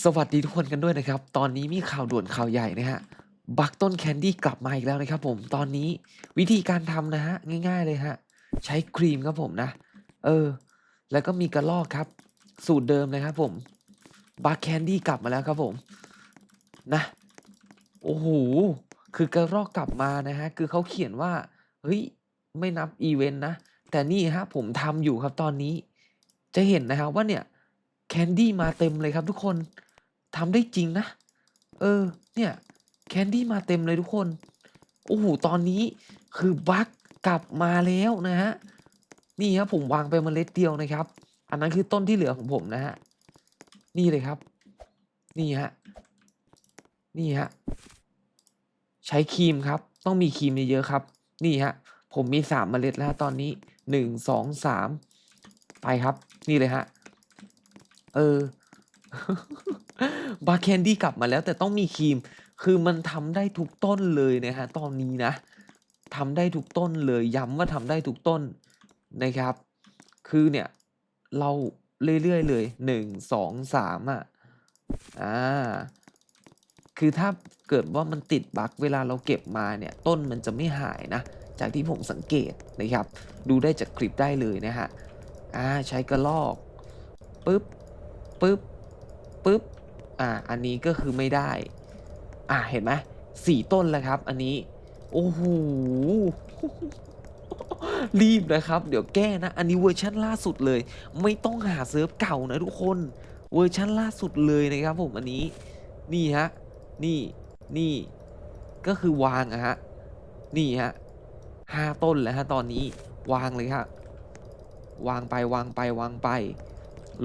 สวัสดีทุกคนกันด้วยนะครับ ตอนนี้มีข่าวด่วนข่าวใหญ่นะฮะ บักต้นแคนดี้กลับมาอีกแล้วนะครับผม ตอนนี้วิธีการทำนะฮะ ง่าย ๆเลยฮะ ใช้ครีมครับผมนะ เออ แล้วก็มีกระลอกครับ สูตรเดิมเลยครับผม บักแคนดี้กลับมาแล้วครับผม นะ โอ้โห คือกระรอกกลับมานะฮะ คือเขาเขียนว่า เฮ้ย ไม่นับอีเวนต์นะ แต่นี่ฮะผมทำอยู่ครับตอนนี้ จะเห็นนะครับว่าเนี่ย แคนดี้มาเต็มเลยครับทุกคนทำได้จริงนะ เออ เนี่ยแคนดี้มาเต็มเลยทุกคน โอ้โห ตอนนี้คือบักกลับมาแล้วนะฮะ นี่ครับผมวางไปเมล็ดเดียวนะครับ อันนั้นคือต้นที่เหลือของผมนะฮะ นี่เลยครับ นี่ฮะ นี่ฮะ ใช้ครีมครับ ต้องมีครีมเยอะๆครับ นี่ฮะ ผมมีสามเมล็ดแล้วตอนนี้หนึ่งสองสามไปครับ นี่เลยฮะ เออบาร์แคนดี้กลับมาแล้ว แต่ต้องมีครีม คือมันทำได้ทุกต้นเลยนะฮะ ตอนนี้นะทำได้ทุกต้นเลย ย้ำว่าทำได้ทุกต้นนะครับ คือเนี่ย เราเรื่อยๆเลยหนึ่งสองสามอะ อ่า คือถ้าเกิดว่ามันติดบั๊กเวลาเราเก็บมาเนี่ย ต้นมันจะไม่หายนะ จากที่ผมสังเกตนะครับ ดูได้จากคลิปได้เลยนะฮะ อ่า ใช้กระลอก ปึ๊บ ปึ๊บปึ๊บอ่าอันนี้ก็คือไม่ได้ อ่าเห็นไหมสี่ต้นแล้วครับ อันนี้ โอ้โหรีบนะครับ เดี๋ยวแก้นะ อันนี้เวอร์ชันล่าสุดเลย ไม่ต้องหาเซิร์ฟเก่านะทุกคน เวอร์ชันล่าสุดเลยนะครับผมอันนี้ นี่ฮะ นี่ นี่ ก็คือวางอะฮะ นี่ฮะห้าต้นแล้วฮะตอนนี้ วางเลยครับวางไปวางไปวางไป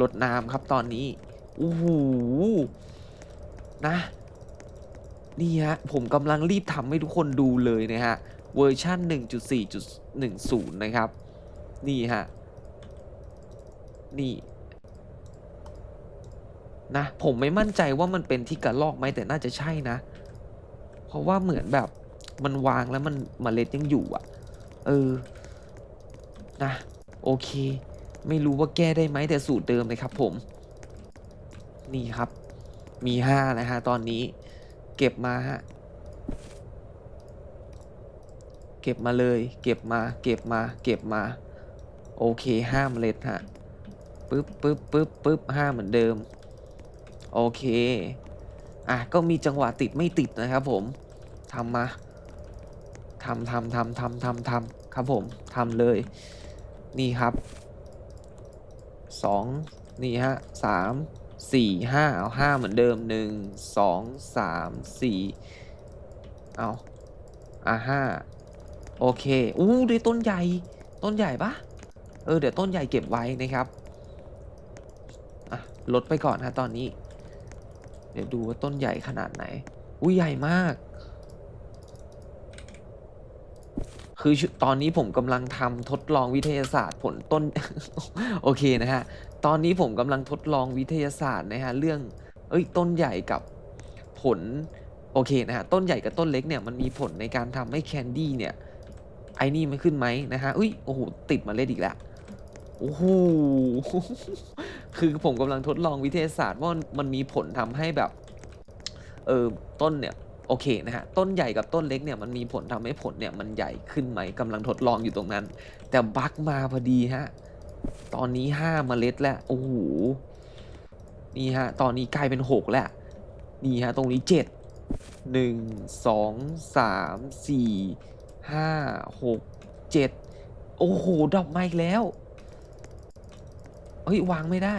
ลดน้ำครับตอนนี้โอ้โหนะ นี่ฮะ ผมกำลังรีบทำให้ทุกคนดูเลยนะฮะ เวอร์ชัน1.4.10 นะครับ นี่ฮะ นี่ นะ ผมไม่มั่นใจว่ามันเป็นที่กระลอกไหมแต่น่าจะใช่นะ เพราะว่าเหมือนแบบมันวางแล้วมันมเมล็ดยังอยู่อะ เออ นะ โอเค ไม่รู้ว่าแก้ได้ไหมแต่สูตรเดิมเลยครับผม นี่ครับ มีห้านะฮะตอนนี้ เก็บมาฮะเก็บมาเลย เก็บมา เก็บมา เก็บมา โอเคห้าเมล็ดฮะปึ๊บปึ๊บปึ๊บปึ๊บห้าเหมือนเดิม โอเค อะ ก็มีจังหวะติดไม่ติดนะครับผมทำมาทำทำทำทำทำทำครับผมทำเลย นี่ครับ สองนี่ฮะสามสี่ห้าเอาห้าเหมือนเดิมหนึ่งสองสามสี่เอาอะห้าโอเคอู้ได้ต้นใหญ่ต้นใหญ่ปะเออเดี๋ยวต้นใหญ่เก็บไว้นะครับอะลดไปก่อนฮะตอนนี้ เดี๋ยวดูว่าต้นใหญ่ขนาดไหนอุ้ยใหญ่มาก คือตอนนี้ผมกำลังทำทดลองวิทยาศาสตร์ผลต้น โอเคนะฮะ ตอนนี้ผมกำลังทดลองวิทยาศาสตร์นะฮะเรื่อง เอ้ยต้นใหญ่กับผลโอเคนะฮะต้นใหญ่กับต้นเล็กเนี่ยมันมีผลในการทำให้แคนดี้เนี่ยไอ้นี่มันขึ้นไหมนะฮะอุ้ยโอ้โหติดมาเล่นอีกแล้วโอ้โหคือผมกำลังทดลองวิทยาศาสตร์ว่ามันมีผลทำให้แบบเออต้นเนี่ย โอเคนะฮะต้นใหญ่กับต้นเล็กเนี่ยมันมีผลทำให้ผลเนี่ยมันใหญ่ขึ้นไหมกำลังทดลองอยู่ตรงนั้น แต่บั๊กมาพอดีฮะตอนนี้ห้าเมล็ดแล้วโอ้โหนี่ฮะตอนนี้กลายเป็นหกแล้วนี่ฮะตรงนี้เจ็ดหนึ่งสองสามสี่ห้าหกเจ็ดโอ้โหดรอปมาอีกแล้วเฮ้ยวางไม่ได้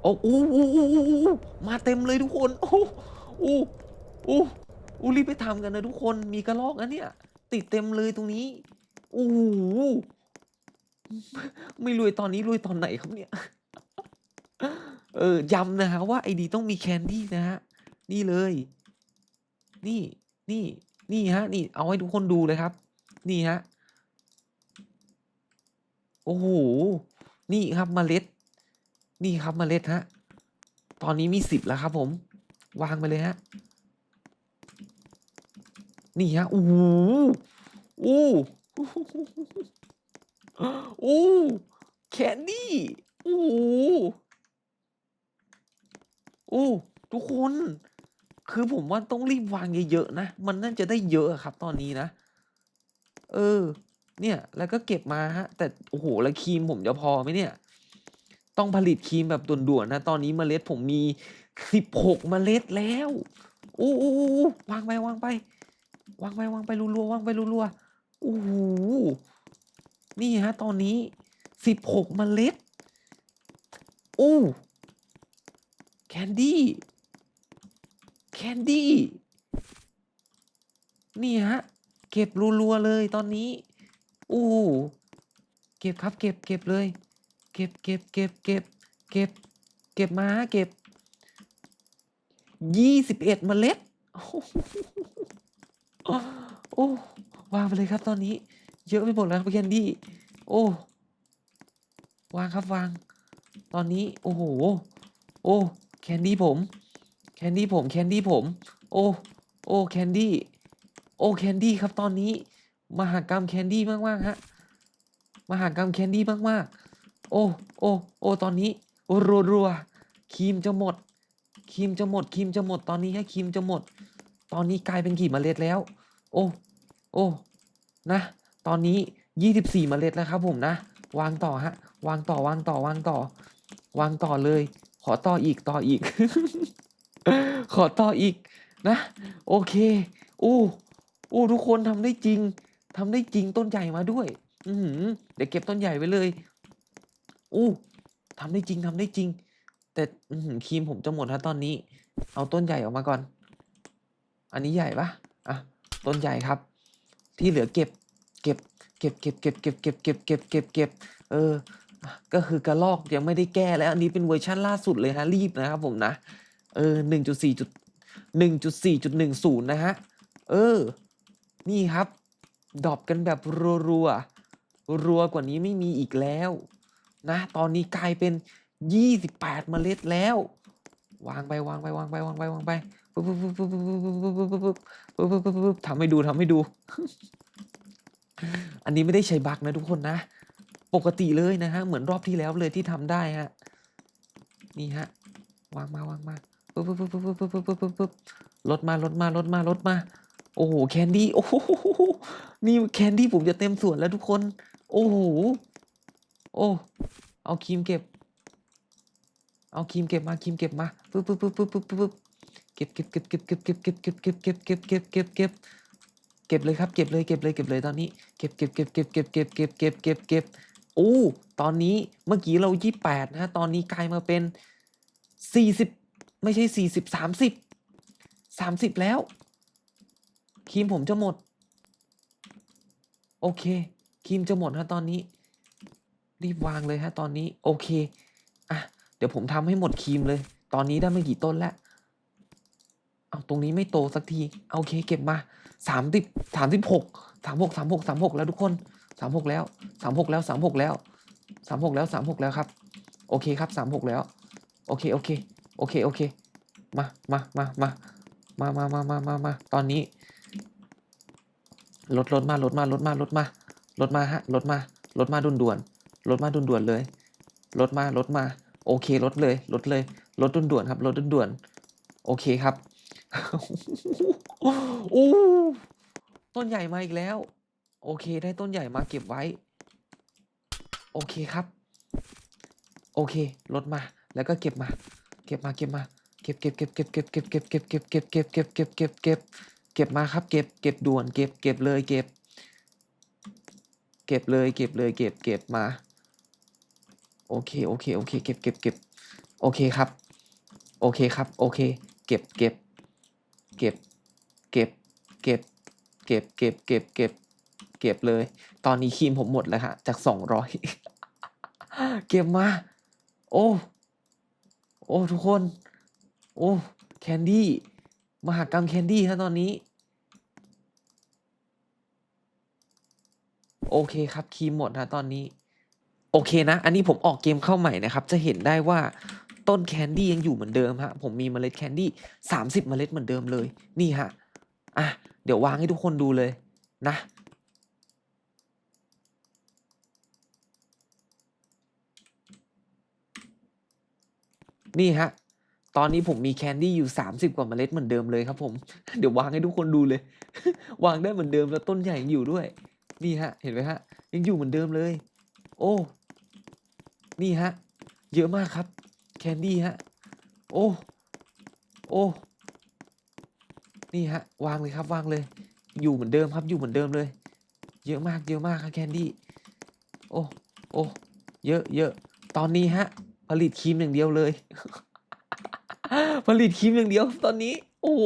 โอ้โอ้โอ้โอ้โอ้โอ้มาเต็มเลยทุกคนโอ้ อ้โอ้โอ้รีบไปทำกันนะทุกคนมีกระลอกนะเนี่ย ติดเต็มเลยตรงนี้โอ้โหไม่รวยตอนนี้รวยตอนไหนครับเนี่ย เออย้ำนะฮะว่าไอดีต้องมีแคนดี้นะฮะนี่เลย นี่นี่นี่ฮะ นี่เอาให้ทุกคนดูเลยครับ นี่ฮะโอ้โหนี่ครับเมล็ด นี่ครับเมล็ดฮะตอนนี้มีสิบแล้วครับผม วางไปเลยฮะ นี่ฮะโอ้โหโอ้โอ้แคนดี้โอ้โหทุกคน คือผมว่าต้องรีบวางเยอะๆนะ มันน่าจะได้เยอะครับตอนนี้นะ เออ เนี่ย แล้วก็เก็บมาครับแต่ โอ้โฮแล้วครีมผมจะพอไหมเนี่ย?ต้องผลิตครีมแบบด่วนๆนะ ตอนนี้เมล็ดผมมี 16เมล็ดแล้วโอ้ๆๆๆวางไปวางไป วางไปวางไปรัวๆวางไปรัวๆโอ้โฮนี่ครับตอนนี้16เมล็ดโอ้แคนดี้แคนดี้นี่ครับเก็บรัวๆเลยตอนนี้โอ้เก็บครับเก็บเก็บเลย เก็บๆๆๆเก็บ เก็บมาครับมาเก็บ 21เอ็ดเมล็ด โอ้วางไปเลยครับตอนนี้ เยอะไปหมดแล้วครับแคนดี้ โอ้ วางครับวาง ตอนนี้ โอ้โฮโอ้ แคนดี้ผม แคนดี้ผม แคนดี้ผม โอ้ โอ้ แคนดี้ โอ้ แคนดี้ครับตอนนี้ มหากรรมแคนดี้มากๆครับมหากรรมแคนดี้มากๆ โอ้ โอ้ โอ้ ตอนนี้รัวๆครีมจะหมด ครีมจะหมดครีมจะหมดตอนนี้ครับครีมจะหมด ตอนนี้กลายเป็นกี่เมล็ดแล้ว โอ้โอ้นะ ตอนนี้ 24 เมล็ดแล้วครับผมนะ วางต่อครับวางต่อวางต่อวางต่อ วางต่อเลย ขอต่ออีกต่ออีก ขอต่ออีกนะ โอเคโอ้โอ้ทุกคนทำได้จริงทำได้จริงต้นใหญ่มาด้วย อืเดี๋ยวเก็บต้นใหญ่ไว้เลยโอ้ทำได้จริงทำได้จริง แต่อื้อฮือครีมผมจะหมดครับตอนนี้ เอาต้นใหญ่ออกมาก่อน อันนี้ใหญ่เปล่?ะต้นใหญ่ครับ ที่เหลือเก็บ เก็บ เก็บๆๆๆๆๆๆเอออ ก็คือกระรอกยังไม่ได้แก้แล้ว อันนี้เป็นเวอร์ชันล่าสุดเลยครับรีบนะครับผมนะ เออ1.4จุด1.4.10นะครับเออ นี่ครับ ดรอปกันแบบรัวๆ รัวกว่านี้ไม่มีอีกแล้ว นะ ตอนนี้กลายเป็น 28 เมล็ดแล้ว วางไปวางไปวางไปวางไปวางไปปึ๊บๆๆๆๆๆๆๆๆๆๆทำให้ดูทำให้ดู อันนี้ไม่ได้ใช้บักนะทุกคนนะ ปกติเลยนะครับเหมือนรอบที่แล้วเลยที่ทำได้ครับนี่ครับวางมาๆๆปึ๊บๆๆๆๆๆๆๆลดมาลดมาลดมาลดมา โอ้โฮแคนดี้ โอ้โฮนี่แคนดี้ผมจะเต็มสวนแล้วทุกคน โอ้โฮโอ้ เอาครีมเก็บ เอาครีมเก็บมาครีมเก็บมาปึ๊บๆๆๆๆๆเก็บๆๆๆๆๆๆๆๆๆๆๆเก็บเลยครับเก็บเลยเก็บเลยเก็บเลยตอนนี้เก็บๆๆๆๆๆๆๆๆโอ้ตอนนี้เมื่อกี้เรา 28 นะครับตอนนี้กลายมาเป็น 40 ไม่ใช่ 40 30 30 แล้วครีมผมจะหมด โอเคครีมจะหมดครับตอนนี้ รีบวางเลยครับตอนนี้ โอเคอะ ดี๋ยวผมทำให้หมดครีมเลย ตอนนี้ได้ไม่กี่ต้นแล้ว เอาตรงนี้ไม่โตสักทีโอเคเก็บมา30 36 36 36 36แล้วทุกคน36แล้ว36แล้ว36แล้ว36แล้ว36แล้วครับ โอเคครับ36แล้ว โอเคๆโอเคๆมาๆๆๆมามาๆๆๆๆตอนนี้ลดลดมาลดมาลดมาลดมาลดมาครับลดมาลดมาด่วนๆลดมาด่วนๆเลยลดมาลดมา โอเคลดเลยลดเลยลดด่วนๆครับลดด่วนๆโอเคครับโอ้ต้นใหญ่มาอีกแล้ว โอเคได้ต้นใหญ่มาเก็บไว้ โอเคครับ โอเคลดมา แล้วก็เก็บมา เก็บมาเก็บมา เก็บๆๆๆๆๆๆๆๆๆๆๆๆๆๆเก็บมาครับ เก็บเก็บด่วนเก็บเก็บเลยเก็บ เก็บเลยเก็บเลยเก็บเก็บมา โอเคๆๆเคโอเคเก็บๆๆโอเคครับ โอเคครับโอเค เก็บเก็บเก็บเก็บเก็บเก็บเก็บเก็บเก็บเก็บเลย ตอนนี้ครีมผมหมดแล้วครับจาก200เก็บมา โอ้โอ้ทุกคน โอ้แคนดี้มหากรรมแคนดี้ครับตอนนี้ โอเคครับครีมหมดครับตอนนี้ โอเคนะ อันนี้ผมออกเกมเข้าใหม่นะครับ จะเห็นได้ว่าต้นแคนดี้ยังอยู่เหมือนเดิมครับผมมีเมล็ดแคนดี้30 เมล็ดเหมือนเดิมเลย นี่ครับอะเดี๋ยววางให้ทุกคนดูเลยนะ นี่ครับตอนนี้ผมมีแคนดี้อยู่ 30 กว่าเมล็ดเหมือนเดิมเลยครับผม เดี๋ยววางให้ทุกคนดูเลย วางได้เหมือนเดิมแล้วต้นใหญ่ยังอยู่ด้วย นี่ฮะ เห็นไหมฮะ ยังอยู่เหมือนเดิมเลย โอ้ นี่ฮะ เยอะมากครับ แคนดี้ฮะ โอ้ โอ้ นี่ฮะ วางเลยครับ วางเลย อยู่เหมือนเดิมครับ อยู่เหมือนเดิมเลย เยอะมาก เยอะมากครับแคนดี้ โอ้ โอ้ เยอะ เยอะ ตอนนี้ฮะ ผลิตครีมอย่างเดียวเลย ผลิตครีมอย่างเดียว ตอนนี้ โอ้โห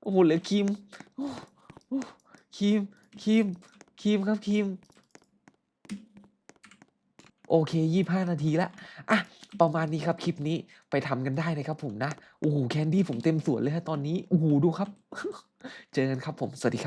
โอ้โห เหลือครีมครีมครีมครีมครับครีม โอเค 25 นาทีแล้วอะประมาณนี้ครับคลิปนี้ไปทำกันได้นะครับผมนะ โอ้โห แคนดี้ผมเต็มสวนเลยฮะตอนนี้ โอ้โห ดูครับ เจอกันครับผม สวัสดีครับ